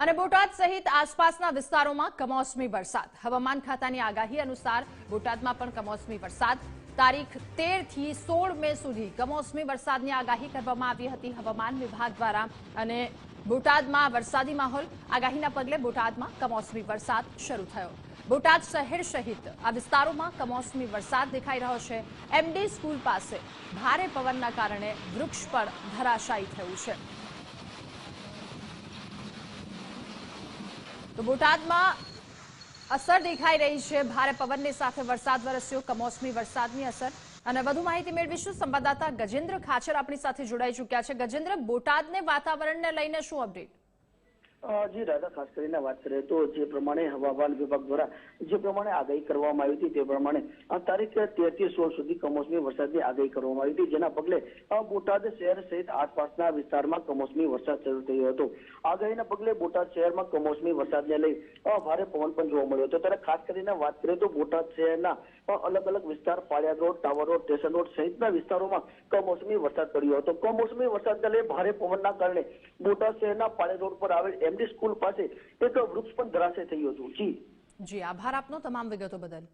અને બોટાદ સહિત આસપાસના વિસ્તારોમાં કમોસમી વરસાદ. હવામાન ખાતાની આગાહી અનુસાર બોટાદમાં પણ કમોસમી વરસાદ. તારીખ તેરથી સોળ મે સુધી કમોસમી વરસાદની આગાહી કરવામાં આવી હતી. હવામાન વિભાગ દ્વારા અને બોટાદમાં વરસાદી માહોલ. આગાહીના પગલે બોટાદમાં કમોસમી વરસાદ શરૂ થયો. બોટાદ શહેર સહિત આ વિસ્તારોમાં કમોસમી વરસાદ દેખાઈ રહ્યો છે. એમડી સ્કૂલ પાસે ભારે પવનના કારણે વૃક્ષ પણ ધરાશાયી થયું છે. તો બોટાદમાં અસર દેખાઈ રહી છે. ભારે પવનની સાથે વરસાદ વરસ્યો, કમોસમી વરસાદની અસર. અને વધુ માહિતી મેળવીશું સંવાદદાતા ગજેન્દ્ર ખાચર આપણી સાથે જોડાઈ ચૂક્યા છે. ગજેન્દ્ર, બોટાદને વાતાવરણને લઈને શું અપડેટ? જી દાદા, ખાસ કરીને વાત કરીએ તો જે પ્રમાણે હવામાન વિભાગ દ્વારા જે પ્રમાણે આગાહી કરવામાં આવી હતી તે પ્રમાણે તારીખ તેર સોળ સુધી કમોસમી વરસાદની આગાહી કરવામાં આવી હતી, જેના પગલે બોટાદ શહેર સહિત આસપાસના વિસ્તારમાં કમોસમી વરસાદ શરૂ થયો હતો. આગાહીના પગલે બોટાદ શહેરમાં કમોસમી વરસાદને લઈ ભારે પવન પણ જોવા મળ્યો હતો. ત્યારે ખાસ કરીને વાત કરીએ તો બોટાદ શહેરના અલગ અલગ વિસ્તાર Paliyad road, tower road, station road સહિતના વિસ્તારોમાં કમોસમી વરસાદ પડ્યો હતો. કમોસમી વરસાદને લઈ ભારે પવનના કારણે બોટાદ શહેરના પાળિયાદ રોડ પર આવેલ એમડી સ્કૂલ પાસે એક વૃક્ષ પણ ધરાશે થયું હતું. જી. જી, આભાર આપનો તમામ વિગતો બદલ.